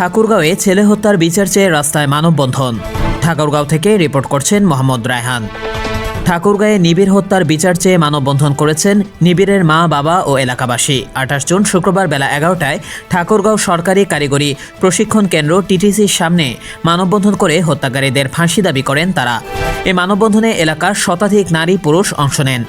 ঠাকুরগাঁওয়ে ছেলে হত্যার বিচার চেয়ে রাস্তায় মানববন্ধন। ঠাকুরগাঁও থেকে রিপোর্ট করছেন মোহাম্মদ রায়হান। ঠাকুরগাঁয়ে নিবিড় হত্যার বিচার চেয়ে মানববন্ধন করেছেন নিবিড়ের মা, বাবা ও এলাকাবাসী। আঠাশ জুন শুক্রবার বেলা এগারোটায় ঠাকুরগাঁও সরকারি কারিগরি প্রশিক্ষণ কেন্দ্র টিটিসির সামনে মানববন্ধন করে হত্যাকারীদের ফাঁসি দাবি করেন তারা। এ মানববন্ধনে এলাকার শতাধিক নারী পুরুষ অংশ নেন।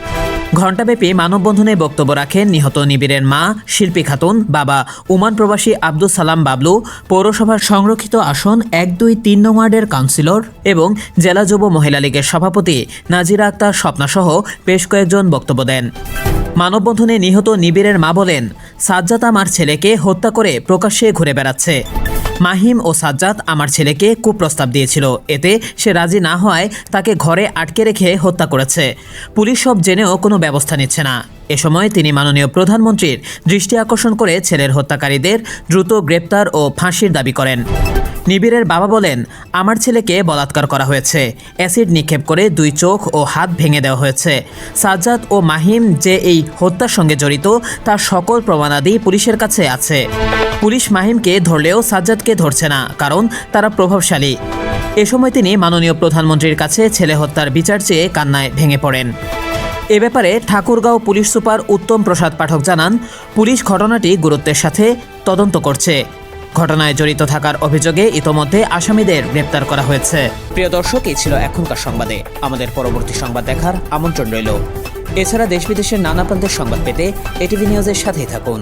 ঘণ্টাব্যাপী মানববন্ধনে বক্তব্য রাখেন নিহত নিবিড়ের মা, শিল্পী খাতুন, বাবা উমান প্রবাসী আব্দুল সালাম বাবলু, পৌরসভার সংরক্ষিত আসন এক দুই তিন নং ওয়ার্ডের কাউন্সিলর এবং জেলা যুব মহিলা লীগের সভাপতি নাজিরা আক্তার স্বপ্নাসহ বেশ কয়েকজন বক্তব্য দেন। মানববন্ধনে নিহত নিবিড়ের মা বলেন, সাজ্জাদ আমার ছেলেকে হত্যা করে প্রকাশ্যে ঘুরে বেড়াচ্ছে। মাহিম ও সাজ্জাদ আমার ছেলেকে কুপ্রস্তাব দিয়েছিল। এতে সে রাজি না হওয়ায় তাকে ঘরে আটকে রেখে হত্যা করেছে। পুলিশ সব জেনেও কোনো ব্যবস্থা নিচ্ছে না। এ সময় তিনি মাননীয় প্রধানমন্ত্রীর দৃষ্টি আকর্ষণ করে ছেলের হত্যাকারীদের দ্রুত গ্রেপ্তার ও ফাঁসির দাবি করেন। নিবিড়ের বাবা বলেন, আমার ছেলেকে বলাৎকার করা হয়েছে। অ্যাসিড নিক্ষেপ করে দুই চোখ ও হাত ভেঙে দেওয়া হয়েছে। সাজ্জাদ ও মাহিম যে এই হত্যার সঙ্গে জড়িত, তার সকল প্রমাণাদি পুলিশের কাছে আছে। পুলিশ মাহিমকে ধরলেও সাজ্জাদকে ধরছে না, কারণ তারা প্রভাবশালী। এ সময় তিনি মাননীয় প্রধানমন্ত্রীর কাছে ছেলে হত্যার বিচার চেয়ে কান্নায় ভেঙে পড়েন। এ ব্যাপারে ঠাকুরগাঁও পুলিশ সুপার উত্তম প্রসাদ পাঠক জানান, পুলিশ ঘটনাটি গুরুত্বের সাথে তদন্ত করছে। ঘটনায় জড়িত থাকার অভিযোগে ইতোমধ্যে আসামিদের গ্রেপ্তার করা হয়েছে। প্রিয় দর্শক, এই ছিল এখনকার সংবাদে। আমাদের পরবর্তী সংবাদ দেখার আমন্ত্রণ রইল। এছাড়া দেশ বিদেশের নানা প্রান্তের সংবাদ পেতে এটিভি নিউজের সাথেই থাকুন।